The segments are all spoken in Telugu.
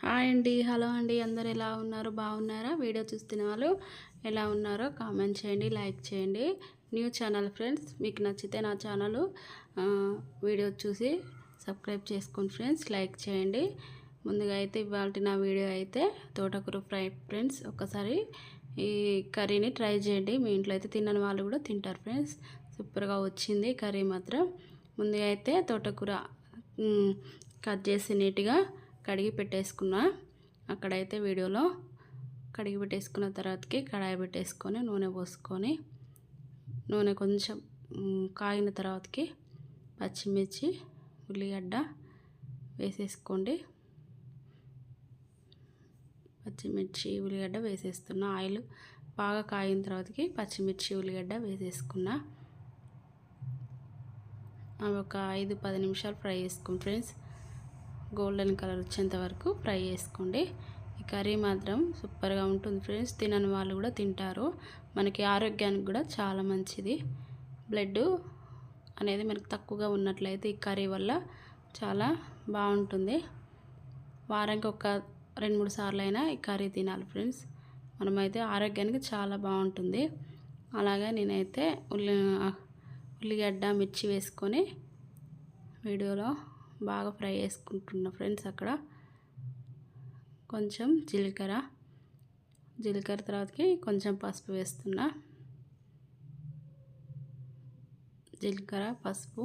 హాయ్ అండి హలో అండి. అందరు ఎలా ఉన్నారు? బాగున్నారా? వీడియో చూస్తున్న వాళ్ళు ఎలా ఉన్నారో కామెంట్ చేయండి లైక్ చేయండి. న్యూ ఛానల్ ఫ్రెండ్స్ మీకు నచ్చితే నా ఛానల్ వీడియో చూసి సబ్స్క్రైబ్ చేసుకోండి ఫ్రెండ్స్ లైక్ చేయండి. ముందుగా అయితే ఇవాళ నా వీడియో అయితే తోటకూర ఫ్రై ఫ్రెండ్స్ ఒకసారి ఈ కర్రీని ట్రై చేయండి. మీ ఇంట్లో అయితే తినని వాళ్ళు కూడా తింటారు ఫ్రెండ్స్. సూపర్గా వచ్చింది కర్రీ మాత్రం. ముందుగా అయితే తోటకూర కట్ చేసి నీట్గా కడిగి పెట్టేసుకున్న అక్కడైతే వీడియోలో కడిగి పెట్టేసుకున్న తర్వాతకి కడాయి పెట్టేసుకొని నూనె పోసుకొని నూనె కొంచెం కాగిన తర్వాతకి పచ్చిమిర్చి ఉల్లిగడ్డ వేసేసుకోండి. పచ్చిమిర్చి ఉల్లిగడ్డ వేసేస్తున్న. ఆయిల్ బాగా కాగిన తర్వాతకి పచ్చిమిర్చి ఉల్లిగడ్డ వేసేసుకున్న. అవి ఒక ఐదు పది నిమిషాలు ఫ్రై చేసుకుని ఫ్రెండ్స్. గోల్డెన్ కలర్ వచ్చేంత వరకు ఫ్రై చేసుకోండి. ఈ కర్రీ మాత్రం సూపర్గా ఉంటుంది ఫ్రెండ్స్. తినని వాళ్ళు కూడా తింటారు. మనకి ఆరోగ్యానికి కూడా చాలా మంచిది. బ్లడ్ అనేది మనకు తక్కువగా ఉన్నట్లయితే ఈ కర్రీ వల్ల చాలా బాగుంటుంది. వారానికి ఒక రెండు మూడు సార్లు అయినా ఈ కర్రీ తినాలి ఫ్రెండ్స్. మనమైతే ఆరోగ్యానికి చాలా బాగుంటుంది. అలాగే నేనైతే ఉల్లి ఉల్లిగడ్డ మిర్చి వేసుకొని వీడియోలో బాగా ఫ్రై చేసుకుంటున్నా ఫ్రెండ్స్ అక్కడ. కొంచెం జీలకర్ర జీలకర్ర తర్వాతకి కొంచెం పసుపు వేస్తున్నా. జీలకర్ర పసుపు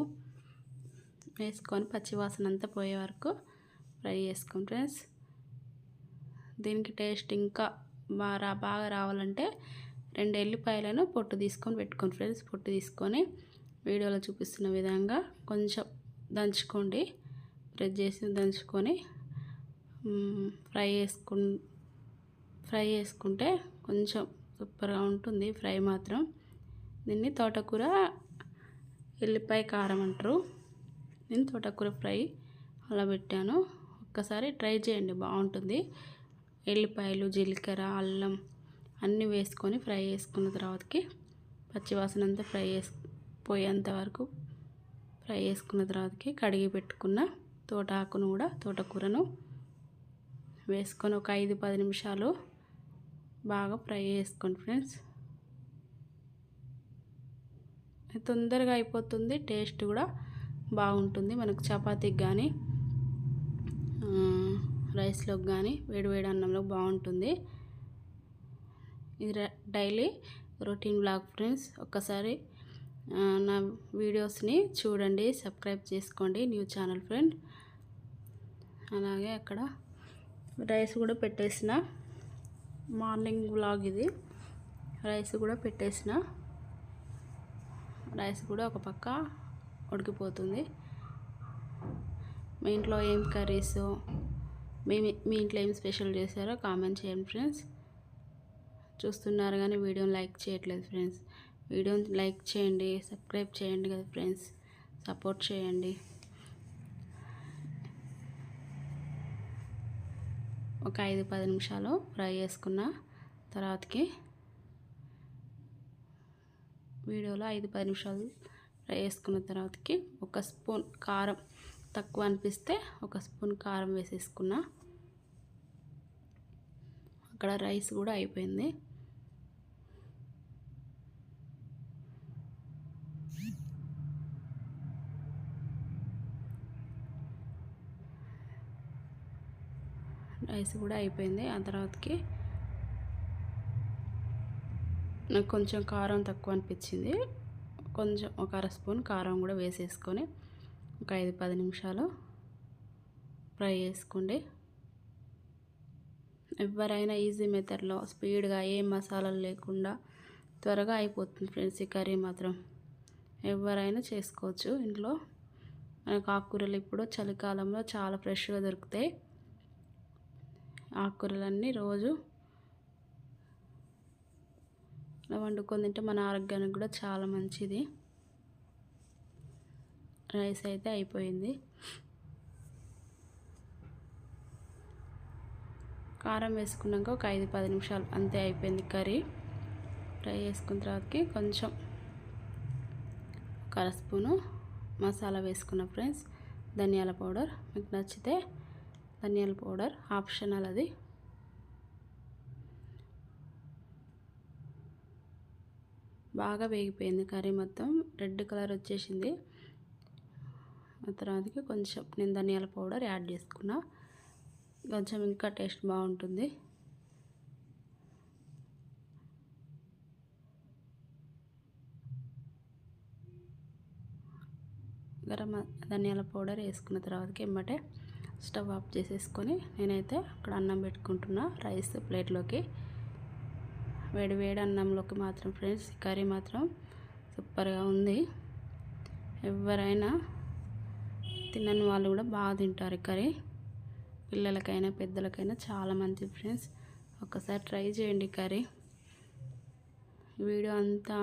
వేసుకొని పచ్చివాసన అంతా పోయే వరకు ఫ్రై చేసుకోండి ఫ్రెండ్స్. దీనికి టేస్ట్ ఇంకా బాగా బాగా రావాలంటే రెండు ఎల్లిపాయలను పొట్టు తీసుకొని పెట్టుకోండి ఫ్రెండ్స్. పొట్టు తీసుకొని వీడియోలో చూపిస్తున్న విధంగా కొంచెం దంచుకోండి. ప్రెస్ చేసి దంచుకొని ఫ్రై చేసుకు ఫ్రై చేసుకుంటే కొంచెం సూపర్గా ఉంటుంది ఫ్రై మాత్రం. దీన్ని తోటకూర ఎల్లిపాయ కారం అంటారు. నేను తోటకూర ఫ్రై అలా పెట్టాను. ఒక్కసారి ట్రై చేయండి బాగుంటుంది. ఎల్లిపాయలు జీలకర్ర అల్లం అన్నీ వేసుకొని ఫ్రై చేసుకున్న తర్వాతకి పచ్చివాసన అంతా ఫ్రై చేసి పోయేంత వరకు ఫ్రై చేసుకున్న తర్వాతకి కడిగి పెట్టుకున్న తోటాకును కూడా తోటకూరను వేసుకొని ఒక ఐదు పది నిమిషాలు బాగా ఫ్రై చేసుకోండి ఫ్రెండ్స్. తొందరగా అయిపోతుంది టేస్ట్ కూడా బాగుంటుంది. మనకు చపాతీకి కానీ రైస్లోకి కానీ వేడివేడి అన్నంలో బాగుంటుంది. ఇది డైలీ రొటీన్ బ్లాగ్ ఫ్రెండ్స్. ఒక్కసారి నా వీడియోస్ని చూడండి సబ్స్క్రైబ్ చేసుకోండి న్యూ ఛానల్ ఫ్రెండ్. అలాగే అక్కడ రైస్ కూడా పెట్టేసిన. మార్నింగ్ బ్లాగ్ ఇది. రైస్ కూడా పెట్టేసిన. రైస్ కూడా ఒక పక్క ఉడికిపోతుంది. మీ ఇంట్లో ఏం కర్రీస్? మీ మీ ఇంట్లో ఏం స్పెషల్ చేశారో కామెంట్ చేయండి ఫ్రెండ్స్. చూస్తున్నారు కానీ వీడియోని లైక్ చేయట్లేదు ఫ్రెండ్స్. వీడియోని లైక్ చేయండి సబ్స్క్రైబ్ చేయండి కదా ఫ్రెండ్స్. సపోర్ట్ చేయండి. ఒక ఐదు పది నిమిషాలు ఫ్రై చేసుకున్న తర్వాతకి వీడియోలో ఐదు పది నిమిషాలు ఫ్రై చేసుకున్న తర్వాతకి ఒక స్పూన్ కారం తక్కువ అనిపిస్తే ఒక స్పూన్ కారం వేసేసుకున్నా. అక్కడ రైస్ కూడా అయిపోయింది. రైస్ కూడా అయిపోయింది. ఆ తర్వాతకి నాకు కొంచెం కారం తక్కువ అనిపించింది. కొంచెం ఒక అర స్పూన్ కారం కూడా వేసేసుకొని ఒక ఐదు పది నిమిషాలు ఫ్రై చేసుకోండి. ఎవరైనా ఈజీ మెథడ్లో స్పీడ్గా ఏ మసాలాలు లేకుండా త్వరగా అయిపోతుంది ఫ్రెండ్స్ ఈ కర్రీ మాత్రం. ఎవరైనా చేసుకోవచ్చు. ఇంట్లో మనకు ఆకుకూరలు ఇప్పుడు చలికాలంలో చాలా ఫ్రెష్గా దొరుకుతాయి. ఆకుకూరలన్నీ రోజు వండుకొని తింటే మన ఆరోగ్యానికి కూడా చాలా మంచిది. రైస్ అయితే అయిపోయింది. కారం వేసుకున్నాక ఒక ఐదు పది నిమిషాలు అంతే అయిపోయింది కర్రీ. ఫ్రై చేసుకున్న తర్వాతకి కొంచెం ఒక స్పూను మసాలా వేసుకున్న ఫ్రెండ్స్ ధనియాల పౌడర్. మీకు నచ్చితే ధనియాల పౌడర్ ఆప్షనల్ అది. బాగా వేగిపోయింది కర్రీ మొత్తం. రెడ్ కలర్ వచ్చేసింది. ఆ తర్వాతకి కొంచెం నేను ధనియాల పౌడర్ యాడ్ చేసుకున్నా. కొంచెం ఇంకా టేస్ట్ బాగుంటుంది. గరం ధనియాల పౌడర్ వేసుకున్న తర్వాతకి ఎమ్మటే స్టవ్ ఆఫ్ చేసేసుకొని నేనైతే అక్కడ అన్నం పెట్టుకుంటున్నా రైస్ ప్లేట్లోకి. వేడి వేడి అన్నంలోకి మాత్రం ఫ్రెండ్స్ కర్రీ మాత్రం సూపర్గా ఉంది. ఎవరైనా తినని వాళ్ళు కూడా బాగా తింటారు కర్రీ. పిల్లలకైనా పెద్దలకైనా చాలా మంచి ఫ్రెండ్స్. ఒకసారి ట్రై చేయండి కర్రీ. వీడియో అంతా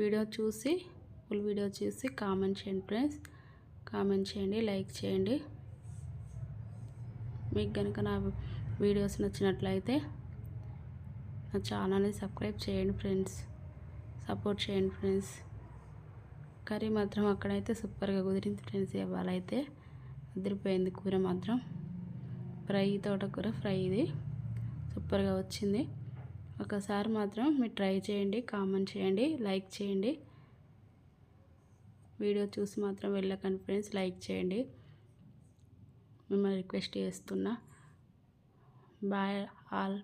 వీడియో చూసి ఫుల్ వీడియో చూసి కామెంట్ చేయండి ఫ్రెండ్స్. కామెంట్ చేయండి లైక్ చేయండి. మీకు కనుక నా వీడియోస్ నచ్చినట్లయితే నా ఛానల్ని సబ్స్క్రైబ్ చేయండి ఫ్రెండ్స్. సపోర్ట్ చేయండి ఫ్రెండ్స్. కర్రీ మాత్రం అక్కడైతే సూపర్గా కుదిరింది ఫ్రెండ్స్ ఇవాళైతే. అదిరిపోయింది కూర మాత్రం. ఫ్రై తోటకూర ఫ్రై ఇది. సూపర్గా వచ్చింది. ఒకసారి మాత్రం మీరు ట్రై చేయండి కామెంట్ చేయండి లైక్ చేయండి. వీడియో చూసి మాత్రం వెళ్ళకండి ఫ్రెండ్స్. లైక్ చేయండి. మిమ్మల్ని రిక్వెస్ట్ చేస్తున్నా. Bye all.